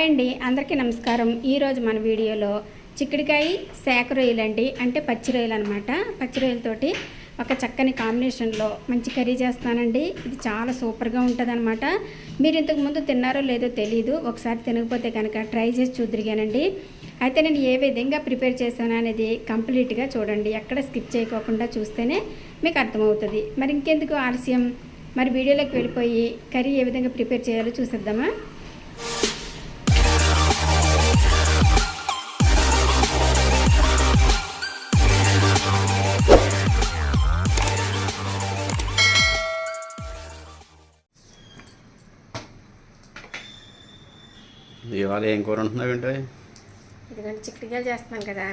Hi అండి అందరికీ నమస్కారం. ఈరోజు మన వీడియోలో చిక్కడికాయ శాఖ రొయ్యలు అండి. అంటే పచ్చి రొయ్యలు అనమాట పచ్చి రొయ్యలతోటి ఒక చక్కని కాంబినేషన్లో మంచి కర్రీ చేస్తానండి. ఇది చాలా సూపర్గా ఉంటుంది అనమాట మీరు ఇంతకు ముందు తిన్నారో లేదో తెలియదు ఒకసారి తినకపోతే కనుక ట్రై చేసి చూద్దరిగానండి. అయితే నేను ఏ విధంగా ప్రిపేర్ చేశాను అనేది కంప్లీట్గా చూడండి. ఎక్కడ స్కిప్ చేయకోకుండా చూస్తేనే మీకు అర్థమవుతుంది. మరి ఇంకెందుకు ఆలస్యం? మరి వీడియోలోకి వెళ్ళిపోయి కర్రీ ఏ విధంగా ప్రిపేర్ చేయాలో చూసేద్దామా? ఇవాళ ఏం కూర ఉంటున్నావు ఏంటి? ఇదిగోండి చిక్కుడుకాయలు చేస్తున్నాం కదా.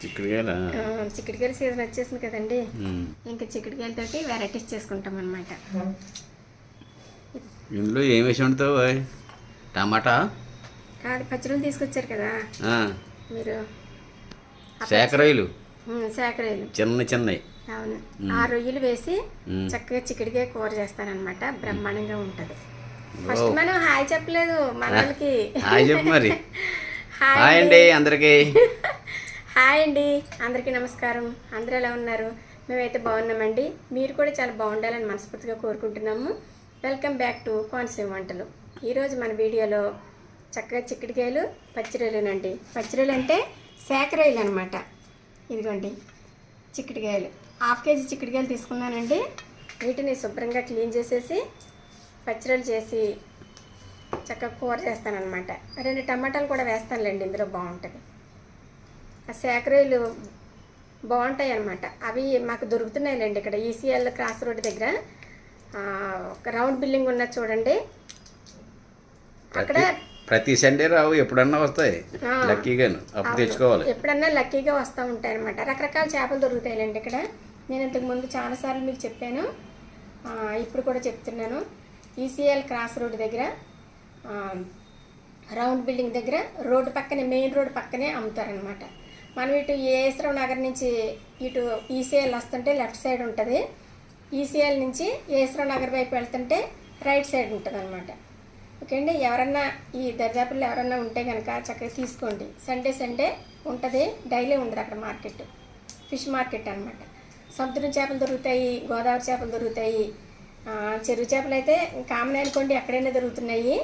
చిక్కుడుకాయల? చిక్కుడుకాయల సీజన్ వచ్చేసింది కదండి. ఇంకా చిక్కుడుకాయలతోటి వెరైటీస్ చేసుకుంటాం అనమాట ఇందులో ఏం వేసి వండుతావు ఓయ్? టమాటా? కాదు పచ్చళ్ళు తీసుకొచ్చారు కదా. ఆ, మీరు శాకరొయ్యలు? శాకరేలు చిన్న చిన్నవి. అవును. ఆ రొయ్యలు వేసి. చక్కగా చిక్కుడుకాయ కూర చేస్తానన్నమాట బ్రహ్మాండంగా ఉంటుంది. ఫస్ట్ మనం హాయ్ చెప్పలేదు మన వాళ్ళకి హాయ్ చెప్పు మరి. హాయ్ అండి అందరికీ. హాయ్ అండి అందరికీ నమస్కారం. అందరూ ఎలా ఉన్నారు? మేమైతే బాగున్నామండి. మీరు కూడా చాలా బాగుండాలని మనస్ఫూర్తిగా కోరుకుంటున్నాము. వెల్కమ్ బ్యాక్ టు కోనసీమ వంటలు. ఈరోజు మన వీడియోలో చక్కగా చిక్కుడుకాయలు పచ్చిరొయ్యలునండి పచ్చిరొయ్యలు అంటే శాకరొయ్యలు అనమాట ఇదిగోండి చిక్కుడుకాయలు. హాఫ్ కేజీ చిక్కుడుకాయలు తీసుకున్నానండి. వీటిని శుభ్రంగా క్లీన్ చేసేసి పచ్చిరొయ్యలు చేసి చక్కగా కూర చేస్తానన్నమాట. రెండు టమాటాలు కూడా వేస్తానులేండి ఇందులో బాగుంటుంది. ఆ శాకరేలు బాగుంటాయి అన్నమాట అవి మాకు దొరుకుతున్నాయిలేండి ఇక్కడ ఈసీఎల్ క్రాస్ రోడ్ దగ్గర. ఒక రౌండ్ బిల్డింగ్ ఉన్నది చూడండి. అక్కడ ప్రతి సండే రావు ఎప్పుడన్నా వస్తాయి. లక్కీగాను అప్పుడు. తెచ్చుకోవాలి. ఎప్పుడన్నా లక్కీగా వస్తూ ఉంటాయి అనమాట రకరకాల చేపలు దొరుకుతాయిలేండి ఇక్కడ. నేను ఇంతకు ముందు చాలాసార్లు మీకు చెప్పాను. ఇప్పుడు కూడా చెప్తున్నాను. ఈసీఎల్ క్రాస్ రోడ్ దగ్గర రౌండ్ బిల్డింగ్ దగ్గర రోడ్డు పక్కనే మెయిన్ రోడ్ పక్కనే అమ్ముతారనమాట మనం ఇటు ఏసరావు నగర్ నుంచి ఇటు ఈసీఎల్ వస్తుంటే లెఫ్ట్ సైడ్ ఉంటుంది. ఈసీఎల్ నుంచి ఏసరావు నగర్ వైపు వెళ్తుంటే రైట్ సైడ్ ఉంటుంది అనమాట ఓకే అండి ఎవరన్నా ఈ దర్యాపుల్లో ఎవరన్నా ఉంటే కనుక చక్కగా తీసుకోండి. సండే సండే ఉంటుంది. డైలీ ఉండదు అక్కడ మార్కెట్. ఫిష్ మార్కెట్ అనమాట సముద్రం చేపలు దొరుకుతాయి గోదావరి చేపలు దొరుకుతాయి. చెరువు చేపలు అయితే కామన్ అనుకోండి ఎక్కడైనా దొరుకుతున్నాయి.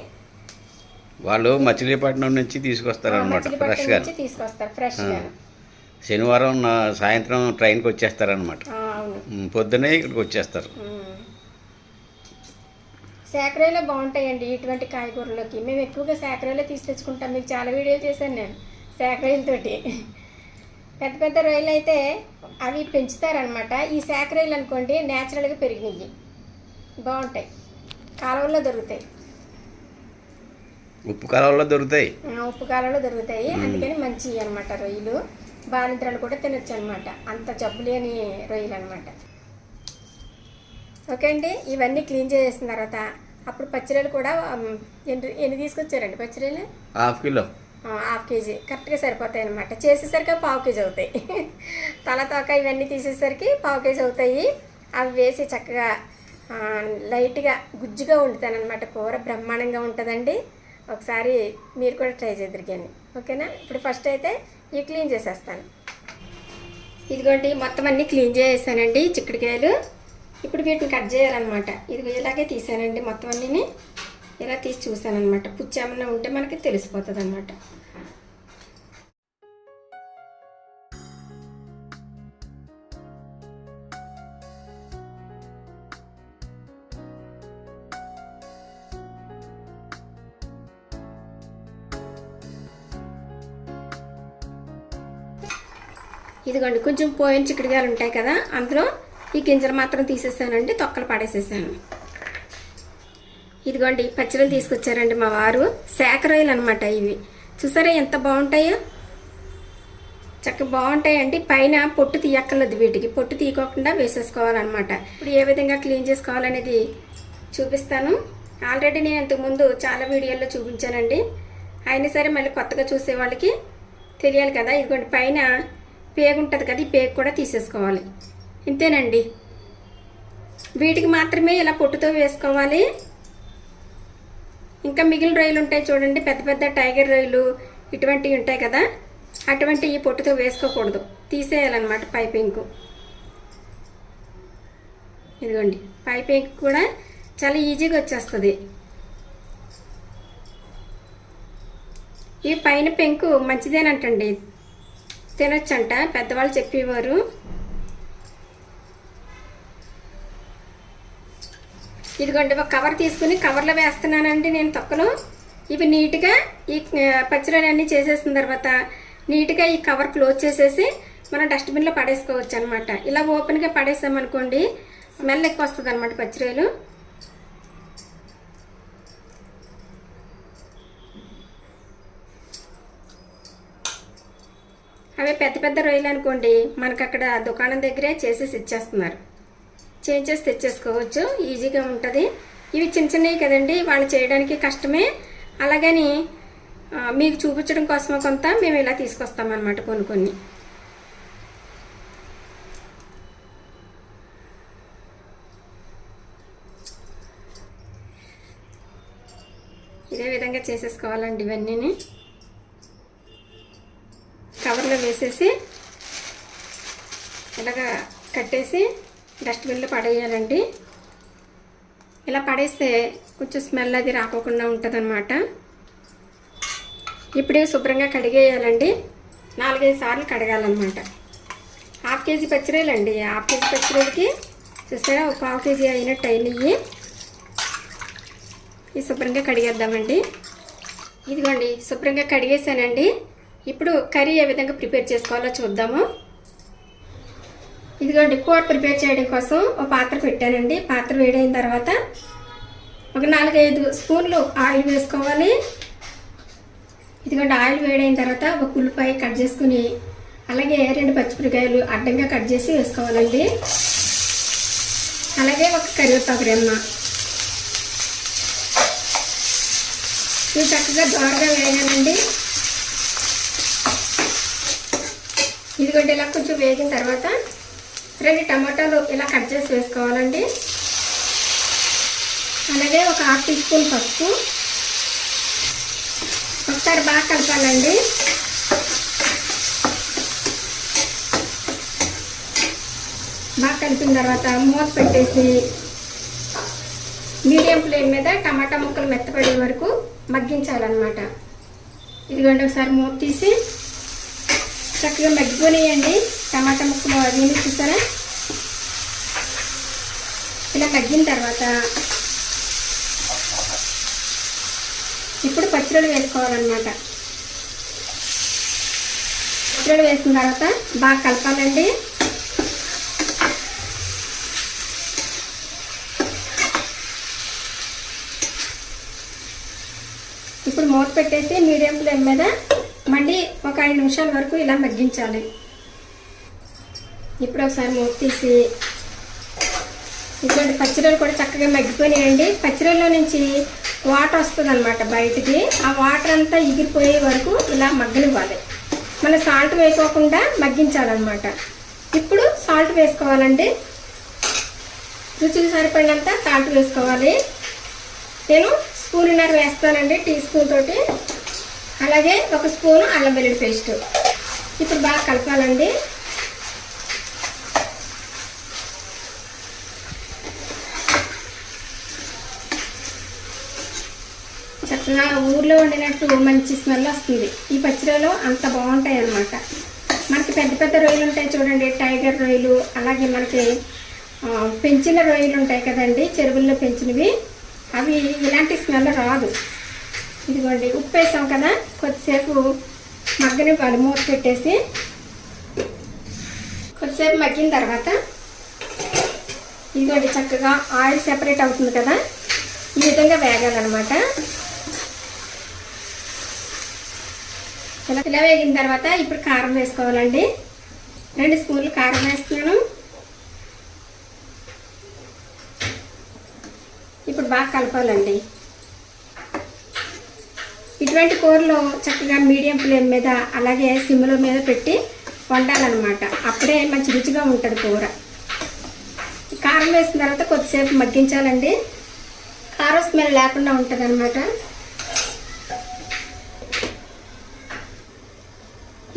వాళ్ళు మచిలీపట్నం నుంచి తీసుకొస్తారనమాట మచిలీపట్నం ఫ్రెష్గా. తీసుకొస్తారు ఫ్రెష్గా. శనివారం సాయంత్రం ట్రైన్కి వచ్చేస్తారనమాట పొద్దునే ఇక్కడికి వచ్చేస్తారు. శాకరేలో బాగుంటాయండి ఇటువంటి కాయగూరలోకి. మేము ఎక్కువగా శాకరేలో తీసి తెచ్చుకుంటాం. మీకు చాలా వీడియోలు చేశాను నేను శాకరేలతోటి పెద్ద పెద్ద రొయ్యలు అయితే అవి పెంచుతారనమాట ఈ శాకరేలు అనుకోండి న్యాచురల్గా పెరిగినాయి బాగుంటాయి. కాలువల్లో దొరుకుతాయి. ఉప్పు కాలంలో దొరుకుతాయి? ఉప్పు కాలంలో దొరుకుతాయి. అందుకని మంచి అనమాట రొయ్యలు. బాలింతరాలు కూడా తినొచ్చు అనమాట అంత జబ్బు లేని రొయ్యలు అనమాట ఓకే అండి ఇవన్నీ క్లీన్ చేసిన తర్వాత అప్పుడు పచ్చిరొయ్యలు కూడా ఎన్ని ఎన్ని తీసుకొచ్చారండి పచ్చిరొయ్యలు? Half kilo. Half KG. కరెక్ట్గా సరిపోతాయి అనమాట చేసేసరికి పావు కేజీ అవుతాయి. తల తోక ఇవన్నీ తీసేసరికి పావు కేజీ అవుతాయి. అవి వేసి చక్కగా లైట్గా గుజ్జుగా వండుతానమాట కూర బ్రహ్మాండంగా ఉంటుందండి. ఒకసారి మీరు కూడా ట్రై చేద్దరికండి. కానీ ఓకేనా? ఇప్పుడు ఫస్ట్ అయితే ఇవి క్లీన్ చేసేస్తాను. ఇదిగోండి మొత్తం అన్నీ క్లీన్ చేసేసానండి చిక్కుడుకాయలు. ఇప్పుడు వీటిని కట్ చేయాలన్నమాట. ఇది ఇలాగే తీసానండి మొత్తం అన్నీ ఇలా తీసి చూసానమాట పుచ్చేమన్నా ఉంటే మనకి తెలిసిపోతుంది అనమాట ఇదిగోండి కొంచెం పోయిన చిక్కుడుగాయలు ఉంటాయి కదా అందులో ఈ గింజలు మాత్రం తీసేసానండి తొక్కలు పడేసేసాను. ఇదిగోండి పచ్చళ్ళు తీసుకొచ్చారండి మా వారు. శాకరొయ్యలు అనమాట ఇవి. చూసారా ఎంత బాగుంటాయో? చక్కగా బాగుంటాయండి. పైన పొట్టు తీయక్కర్లేదు వీటికి. పొట్టు తీయకోకుండా వేసేసుకోవాలన్నమాట. ఇప్పుడు ఏ విధంగా క్లీన్ చేసుకోవాలనేది చూపిస్తాను. ఆల్రెడీ నేను ఇంతకుముందు చాలా వీడియోల్లో చూపించానండి. అయినా సరే మళ్ళీ కొత్తగా చూసే వాళ్ళకి తెలియాలి కదా. ఇదిగోండి పైన పేగు ఉంటుంది కదా ఈ పేగు కూడా తీసేసుకోవాలి. ఇంతేనండి. వీటికి మాత్రమే ఇలా పొట్టుతో వేసుకోవాలి. ఇంకా మిగిలిన రొయ్యలు ఉంటాయి చూడండి పెద్ద పెద్ద టైగర్ రొయ్యలు ఇటువంటివి ఉంటాయి కదా అటువంటి ఈ పొట్టుతో వేసుకోకూడదు. తీసేయాలన్నమాట పైపింగ్ ఇదిగోండి పైపింగ్ కూడా చాలా ఈజీగా వచ్చేస్తుంది. ఈ పైన పెంకు మంచిదేనంటండి. తినొచ్చంట. పెద్దవాళ్ళు చెప్పేవారు. ఇదిగోండి ఒక కవర్ తీసుకుని కవర్లో వేస్తున్నానండి నేను తొక్కలు. ఇవి నీట్గా ఈ పచ్చడి అన్నీ చేసేసిన తర్వాత నీట్గా ఈ కవర్ క్లోజ్ చేసేసి మనం డస్ట్బిన్లో పడేసుకోవచ్చు అనమాట ఇలా ఓపెన్గా పడేసామనుకోండి స్మెల్ ఎక్కువ వస్తుంది అనమాట పచ్చిరాయలు అవి పెద్ద పెద్ద రొయ్యలు అనుకోండి మనకు అక్కడ దుకాణం దగ్గరే చేసేసి ఇచ్చేస్తున్నారు. చేసేసి తెచ్చేసుకోవచ్చు ఈజీగా ఉంటుంది. ఇవి చిన్న చిన్నవి కదండి వాళ్ళు చేయడానికి కష్టమే. అలాగని మీకు చూపించడం కోసమో కొంత మేము ఇలా తీసుకొస్తామన్నమాట కొన్ని కొన్ని. ఇదే విధంగా చేసేసుకోవాలండి ఇవన్నీ కవర్లో వేసేసి ఇలాగా కట్టేసి డస్ట్బిన్లో పడేయాలండి. ఇలా పడేస్తే కొంచెం స్మెల్ అది రాకోకుండా ఉంటుంది ఇప్పుడు శుభ్రంగా కడిగేయాలండి. నాలుగైదు సార్లు కడగాలన్నమాట. హాఫ్ కేజీ పచ్చిరేలండి. హాఫ్ కేజీ పచ్చిరేలకి చూసారా ఒక పావు కేజీ అయినట్టు అయినవి ఈ శుభ్రంగా కడిగేద్దామండి. ఇదిగోండి శుభ్రంగా కడిగేసానండి. ఇప్పుడు కర్రీ ఏ విధంగా ప్రిపేర్ చేసుకోవాలో చూద్దాము. ఇదిగోండి కూర ప్రిపేర్ చేయడం కోసం ఒక పాత్ర పెట్టానండి. పాత్ర వేడైన తర్వాత ఒక నాలుగైదు స్పూన్లు ఆయిల్ వేసుకోవాలి. ఇదిగోండి ఆయిల్ వేడైన తర్వాత ఒక ఉల్లిపాయ కట్ చేసుకుని అలాగే రెండు పచ్చిమిరకాయలు అడ్డంగా కట్ చేసి వేసుకోవాలండి. అలాగే ఒక కరివేపాకు రెమ్మ. ఇవి చక్కగా దోరగా వేగానండి ఇదిగోండి ఇలా కొంచెం వేగిన తర్వాత రెండు టమాటాలు ఇలా కట్ చేసి వేసుకోవాలండి. అలాగే ఒక హాఫ్ టీ స్పూన్ పసుపు ఒకసారి బాగా కలపాలండి. బాగా కలిపిన తర్వాత మూత పెట్టేసి మీడియం ఫ్లేమ్ మీద టమాటా ముక్కలు మెత్తపడే వరకు మగ్గించాలన్నమాట. ఇదిగోండి ఒకసారి మూత తీసి చక్కగా మగ్గిపోయాయండి టమాటా ముక్కలు అవి చూసారా? ఇలా మగ్గిన తర్వాత ఇప్పుడు పచ్చిరొలు వేసుకోవాలన్నమాట. పచ్చిరొలు వేసిన తర్వాత బాగా కలపాలండి. ఇప్పుడు మూత పెట్టేసి మీడియం ఫ్లేమ్ మీద మళ్ళీ ఒక ఐదు నిమిషాల వరకు ఇలా మగ్గించాలి. ఇప్పుడు ఒకసారి మూత తీసి ఇటువంటి పచ్చిరలు కూడా చక్కగా మగ్గిపోయినాయండి. పచ్చిరల్లో నుంచి వాటర్ వస్తుంది అనమాట బయటికి. ఆ వాటర్ అంతా ఎగిరిపోయే వరకు ఇలా మగ్గనివ్వాలి. మన సాల్ట్ వేసుకోకుండా మగ్గించాలన్నమాట. ఇప్పుడు సాల్ట్ వేసుకోవాలండి. రుచికి సరిపడినంత సాల్ట్ వేసుకోవాలి. నేను స్పూన్నర వేస్తానండి టీ స్పూన్ తోటి. అలాగే ఒక స్పూను అల్లం వెల్లుల్లి పేస్ట్. ఇప్పుడు బాగా కలపాలండి. చక్కగా ఊర్లో వండినట్టు మంచి స్మెల్ వస్తుంది. ఈ పచ్చిరొయ్యలు అంత బాగుంటాయి అన్నమాట. మనకి పెద్ద పెద్ద రొయ్యలు ఉంటాయి చూడండి టైగర్ రొయ్యలు అలాగే మనకి పెంచిన రొయ్యలు ఉంటాయి కదండి చెరువుల్లో పెంచినవి. అవి ఇలాంటి స్మెల్ రాదు. ఇదిగోండి ఉప్పు వేసాం కదా? కొద్దిసేపు మగ్గనివ్వాలి మూత పెట్టేసి కొద్దిసేపు మగ్గిన తర్వాత ఇదిగోండి చక్కగా ఆయిల్ సెపరేట్ అవుతుంది కదా? ఈ విధంగా వేగాలన్నమాట. ఇలా ఇలా వేగిన తర్వాత ఇప్పుడు కారం వేసుకోవాలండి. రెండు స్పూన్లు కారం వేస్తున్నాను. ఇప్పుడు బాగా కలపాలండి. ఇటువంటి కూరలో చక్కగా మీడియం ఫ్లేమ్ మీద అలాగే సిమ్ల మీద పెట్టి వండాలన్నమాట. అప్పుడే మంచి రుచిగా ఉంటుంది కూర. కారం వేసిన తర్వాత కొద్దిసేపు మగ్గించాలండి. కారం స్మెల్ లేకుండా ఉంటుంది అనమాట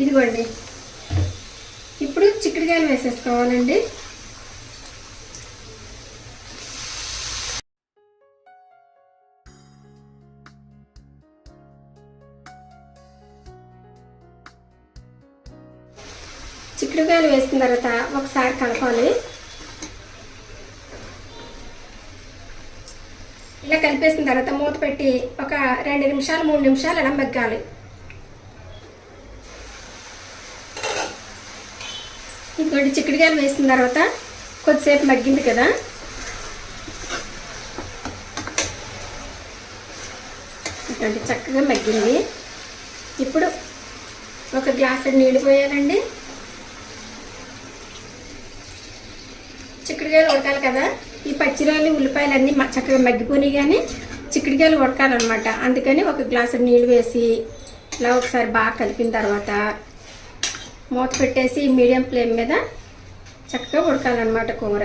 ఇదిగోండి. ఇప్పుడు చిక్కుడుకాయలు వేసేసుకోవాలండి. చిక్కుడుకాయలు వేసిన తర్వాత ఒకసారి కలపాలి ఇలా కలిపేసిన తర్వాత మూత పెట్టి ఒక రెండు నిమిషాలు మూడు నిమిషాలు అలా మగ్గాలి. ఇంకోటి చిక్కుడుకాయలు వేసిన తర్వాత కొద్దిసేపు మగ్గింది కదా. ఇటువంటి చక్కగా మగ్గింది. ఇప్పుడు ఒక గ్లాసు నీళ్ళు పోయాలండి. చిక్కుడుకాయలు ఉడకాలి కదా? ఈ పచ్చిరాయలు ఉల్లిపాయలు అన్నీ చక్కగా మగ్గిపోయి కానీ చిక్కుడుకాయలు ఉడకాలన్నమాట. అందుకని ఒక గ్లాసు నీళ్ళు వేసి ఇలా ఒకసారి బాగా కలిపిన తర్వాత మూత పెట్టేసి మీడియం ఫ్లేమ్ మీద చక్కగా ఉడకాలన్నమాట కూర.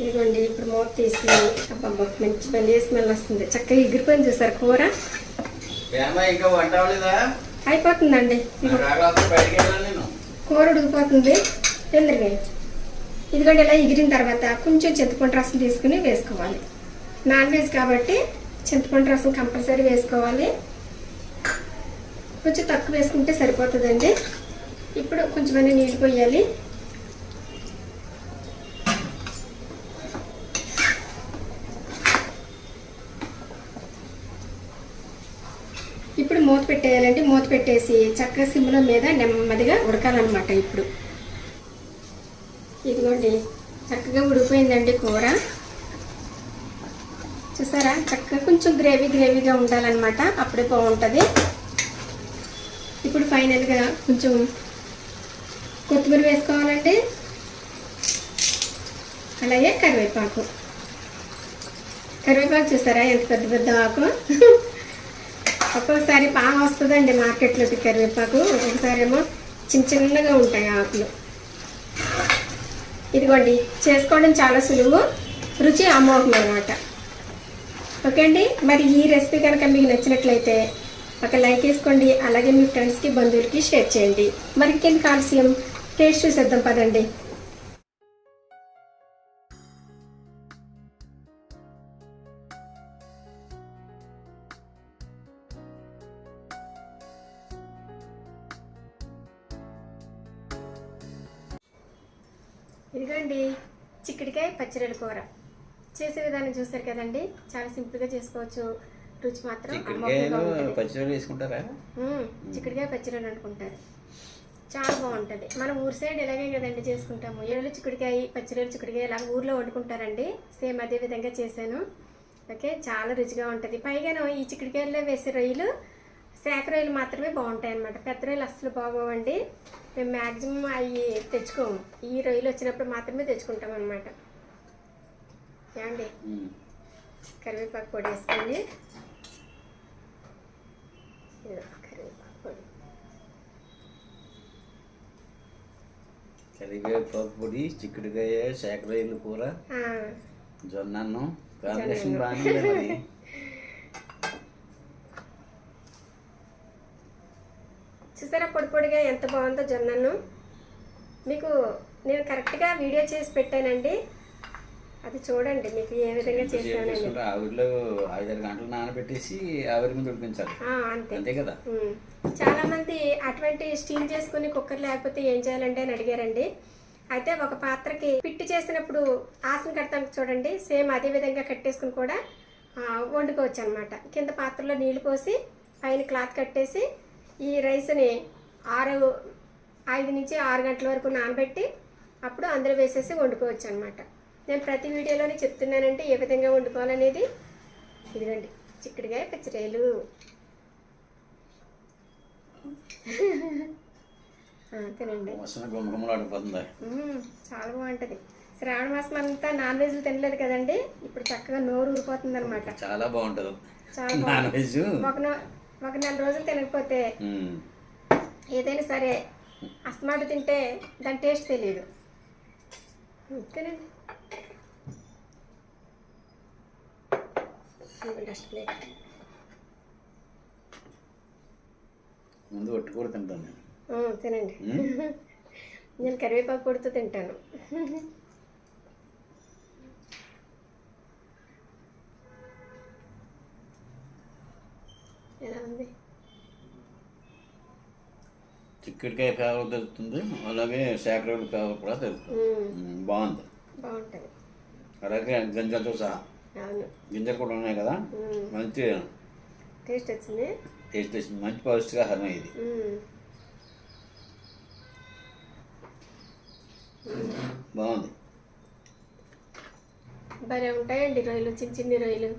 ఇదిగోండి ఇప్పుడు మూత తీసి అబ్బబ్బా మంచి పని స్మెల్ వస్తుంది. చక్కగా ఎగిరిపోయింది చూసారు కూర? ఇంకా వంట అయిపోతుందండి. కూర ఉడికిపోతుంది. ఎందుకండి ఇదిగోండి ఇలా ఎగిరిన తర్వాత కొంచెం చింతపండు రసం తీసుకుని వేసుకోవాలి. నాన్ వెజ్ కాబట్టి చింతపండు రసం కంపల్సరీ వేసుకోవాలి. కొంచెం తక్కువ వేసుకుంటే సరిపోతుందండి. ఇప్పుడు కొంచెం నీళ్ళు పోయాలి ఇప్పుడు మూత పెట్టేయాలంటే మూత పెట్టేసి చక్కగా సిమ్లో మీద నెమ్మదిగా ఉడకాలన్నమాట ఇప్పుడు. ఇదిగోండి చక్కగా ఉడికిపోయిందండి కూర. చూసారా? చక్కగా కొంచెం గ్రేవీ గ్రేవీగా ఉండాలన్నమాట. అప్పుడే బాగుంటుంది. ఇప్పుడు ఫైనల్గా కొంచెం కొత్తిమీర వేసుకోవాలండి. అలాగే కరివేపాకు. కరివేపాకు చూసారా? ఎంత పెద్ద పెద్ద ఆకు. ఒక్కొక్కసారి బాగా వస్తుందండి మార్కెట్లోకి కరివేపాకు. ఒక్కొక్కసారి ఏమో చిన్న చిన్నగా ఉంటాయి ఆకులు. ఇదిగోండి చేసుకోవడం చాలా సులువు రుచి అమోఘం అనమాట ఓకే అండి? మరి ఈ రెసిపీ కనుక మీకు నచ్చినట్లయితే ఒక లైక్ వేసుకోండి అలాగే మీ ఫ్రెండ్స్కి బంధువులకి షేర్ చేయండి. మరి ఇంకేం ఆలస్యం? టేస్ట్ చూసేద్దాం పదండి. పచ్చిరొయ్యల కూర. చేసే విధానం చూస్తారు కదండి. చాలా సింపుల్గా చేసుకోవచ్చు. రుచి మాత్రం. చిక్కుడుకాయ పచ్చిరొయ్యలు అనుకుంటారు చాలా బాగుంటుంది. మనం ఊరు సైడ్ ఇలాగే కదండి చేసుకుంటాము. ఏళ్ళు చిక్కుడుకాయ పచ్చిరొయ్యలు చిక్కుడుకాయ ఇలా ఊర్లో వండుకుంటారండి. సేమ్ అదే విధంగా చేశాను. ఓకే? చాలా రుచిగా ఉంటుంది. పైగాను ఈ చిక్కుడుకాయల్లో వేసే రొయ్యలు శాఖ రొయ్యలు మాత్రమే బాగుంటాయి అన్నమాట. పెద్ద రొయ్యలు అస్సలు బాగోవండి. మేము మ్యాక్సిమం అవి తెచ్చుకోము. ఈ రొయ్యలు వచ్చినప్పుడు మాత్రమే తెచ్చుకుంటాం అనమాట ఏమండి. కరివేపాకు పొడి వేసుకోండి. కరివేపాకు పొడి. కరివేపాకు పొడి చిక్కుడుకాయ శాఖరొయ్యలు కూర జొన్న కాంబినేషన్ చూసారా పొడి పొడిగా ఎంత బాగుందో జొన్నను మీకు నేను కరెక్ట్గా వీడియో చేసి పెట్టానండి. అది చూడండి మీకు ఏ విధంగా చేసుకుంటే ఆవిరిలో ఐదారు గంటలు నానబెట్టేసి ఆవిరి మీద ఉడికించాలి. ఆ, అంతే. కదా. చాలా మంది అటువంటి స్టీమ్ చేసుకుని కుక్కర్ లేకపోతే ఏం చేయాలంటే అని అడిగారండి. అయితే ఒక పాత్రకి పిట్టి చేసినప్పుడు ఆసన కడతాం చూడండి సేమ్ అదే విధంగా కట్టేసుకుని కూడా వండుకోవచ్చు అనమాట కింద పాత్రలో నీళ్ళు పోసి పైన క్లాత్ కట్టేసి ఈ రైస్ని ఆరు ఐదు నుంచి ఆరు గంటల వరకు నానబెట్టి అప్పుడు అందులో వేసేసి వండుకోవచ్చు అనమాట నేను ప్రతి వీడియోలోనే చెప్తున్నానంటే ఏ విధంగా వండుకోవాలనేది. ఇదిగోండి చిక్కుడుగాయ పచ్చిరేలు ఆ, తినండి. చాలా బాగుంటుంది. శ్రావణ మాసం అంతా నాన్ వెజ్లు తినలేదు కదండి ఇప్పుడు చక్కగా నోరు ఊరిపోతుంది అనమాట చాలా బాగుంటుంది ఒక ఒక నెల రోజులు తినకపోతే. ఏదైనా సరే అస్మాట తింటే దాని టేస్ట్ తెలియదు. తినండి. డస్ట్ ప్లేట్ ముందు ఒట్టి కూడా తింటాను నేను. తినండి. నేను కరివేపాకు పొడితో తింటాను. ఎలా ఉంది? చిక్కుడికాయ ఫేవర్ దొరుకుతుంది అలాగే శాఖరోలు ఫేవర్ కూడా దొరుకుతుంది బాగుంది. బాగుంటుంది. అలాగే గింజలతో సహా. గింజలు కూడా ఉన్నాయి కదా. మంచి టేస్ట్ వచ్చింది. టేస్ట్ వచ్చింది. మంచి పౌష్టికాహారం ఇది. బాగుంది. భలే ఉంటాయండి రొయ్యలు చిన్న చిన్ని రొయ్యలు.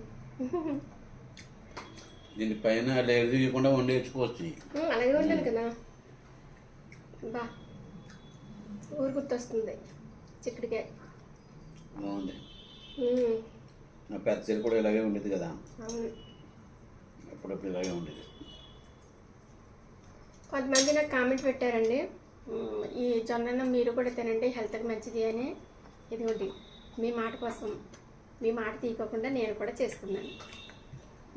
దీని పైన లేదు తీయకుండా వండేసుకోవచ్చు అలాగే ఉండాలి కదా? బా. ఊరు గుర్తొస్తుంది. చిక్కుడికాయ. బాగుంది. నా పెద్ద చెల్లి కూడా ఇలాగే ఉండేది కదా. అప్పుడప్పుడు ఇలాగే ఉండేది. కొంతమంది నాకు కామెంట్ పెట్టారండి ఈ జొన్నను మీరు కూడా తినండి హెల్త్కి మంచిది అని. ఇదిగోండి మీ మాట కోసం మీ మాట తీయకోకుండా నేను కూడా చేసుకున్నాను.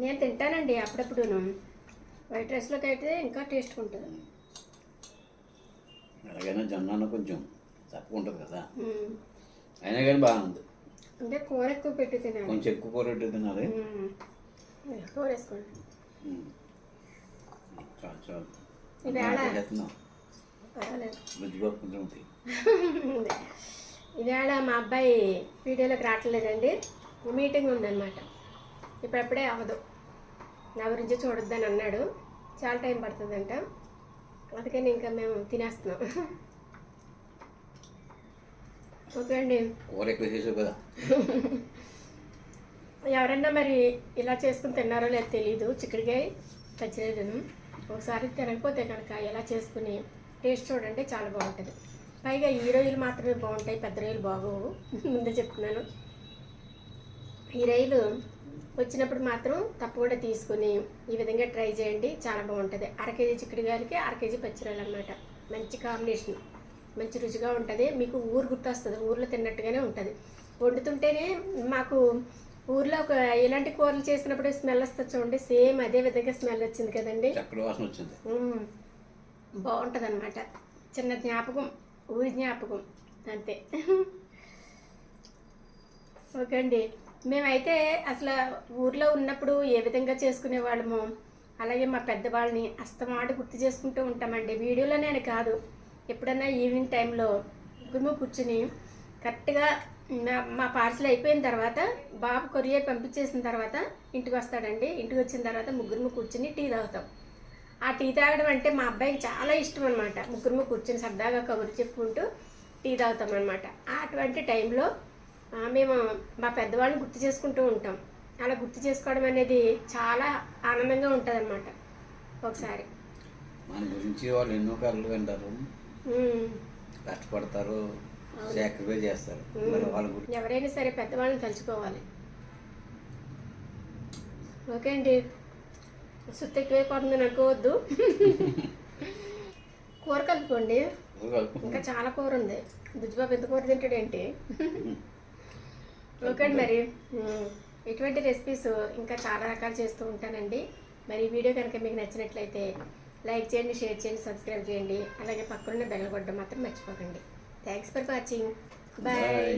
నేను తింటానండి అప్పుడప్పుడును. వైట్ రైస్లోకి అయితే ఇంకా టేస్ట్గా ఉంటుంది. ఎలాగైనా జొన్న కొంచెం తక్కువ ఉంటుంది కదా. అయినా కానీ బాగుంది. అంటే కూర ఎక్కువ పెట్టి తినాలి. కొంచెం ఎక్కువ కూర పెట్టి తినాలి. కూర వేసుకోండి. చాలు మా అబ్బాయి వీడియోలోకి రావట్లేదండి. మీటింగ్ ఉందన్నమాట. ఇప్పుడప్పుడే అవ్వదు. నా గురించి చూడొద్దని అన్నాడు. చాలా టైం పడుతుందంట. అందుకని ఇంకా మేము తినేస్తున్నాం. ఓకే అండి. కూర ఎక్కువ చేసావు కదా. ఎవరన్నా మరి ఇలా చేసుకుని తిన్నారో లేదో తెలియదు చిక్కుడుకాయ పచ్చిరేడును ఒకసారి తినకపోతే కనుక ఎలా చేసుకుని టేస్ట్ చూడండి చాలా బాగుంటుంది. పైగా ఈ రొయ్యలు మాత్రమే బాగుంటాయి పెద్ద రొయ్యలు బాగోవు. ముందే చెప్తున్నాను. ఈ రొయ్యలు వచ్చినప్పుడు మాత్రం తప్పకుండా తీసుకుని ఈ విధంగా ట్రై చేయండి చాలా బాగుంటుంది. అర కేజీ చిక్కుడుకాయలకి అర కేజీ పచ్చిరొయ్యలు అనమాట మంచి కాంబినేషన్ మంచి రుచిగా ఉంటుంది. మీకు ఊరు గుర్తొస్తుంది. ఊర్లో తిన్నట్టుగానే ఉంటుంది. వండుతుంటేనే మాకు ఊర్లో ఒక ఇలాంటి కూరలు చేసినప్పుడు స్మెల్ వస్తుంది చూడండి. సేమ్ అదే విధంగా స్మెల్ వచ్చింది కదండి. బాగుంటుంది అనమాట చిన్న జ్ఞాపకం ఊరి జ్ఞాపకం. అంతే. ఓకే అండి. మేమైతే అసలు ఊర్లో ఉన్నప్పుడు ఏ విధంగా చేసుకునే వాళ్ళము? అలాగే మా పెద్దవాళ్ళని అస్తమాటు గుర్తు చేసుకుంటూ ఉంటామండి. వీడియోలో నేను కాదు. ఎప్పుడన్నా ఈవినింగ్ టైంలో గుమ్ము కూర్చుని కరెక్ట్గా మా పార్సల్ అయిపోయిన తర్వాత బాబు కొరియర్ పంపించేసిన తర్వాత ఇంటికి వస్తాడండి. ఇంటికి వచ్చిన తర్వాత ముగ్గురు కూర్చుని టీ తాగుతాం. ఆ టీ తాగడం అంటే మా అబ్బాయికి చాలా ఇష్టం అనమాట ముగ్గురు కూర్చొని సరదాగా కబురు చెప్పుకుంటూ టీ తాగుతాం అనమాట అటువంటి టైంలో మేము మా పెద్దవాళ్ళని గుర్తు చేసుకుంటూ ఉంటాం. అలా గుర్తు చేసుకోవడం అనేది చాలా ఆనందంగా ఉంటుంది అనమాట ఒకసారి. మన గురించి వాళ్ళు ఎన్నో కథలు వింటారు. కష్టపడతారు సాక్రిఫైస్ చేస్తారు. మరి వాళ్ళ గురించి. ఎవరైనా సరే పెద్దవాళ్ళని తలుచుకోవాలి. ఓకే అండి. సుత్తి ఎక్కువైపోతుందని అనుకోవద్దు. కూర కలుపుకోండి. ఇంకా చాలా కూర ఉంది. బుజ్జిబాబు ఎంత కూర తింటాడేంటి. ఓకే అండి మరి. ఇటువంటి రెసిపీస్ ఇంకా చాలా రకాలు చేస్తూ ఉంటానండి. మరి ఈ వీడియో కనుక మీకు నచ్చినట్లయితే లైక్ చేయండి షేర్ చేయండి సబ్స్క్రైబ్ చేయండి. అలాగే పక్కనున్న బెల్ కొట్టడం మాత్రం మర్చిపోకండి. Thanks for watching bye bye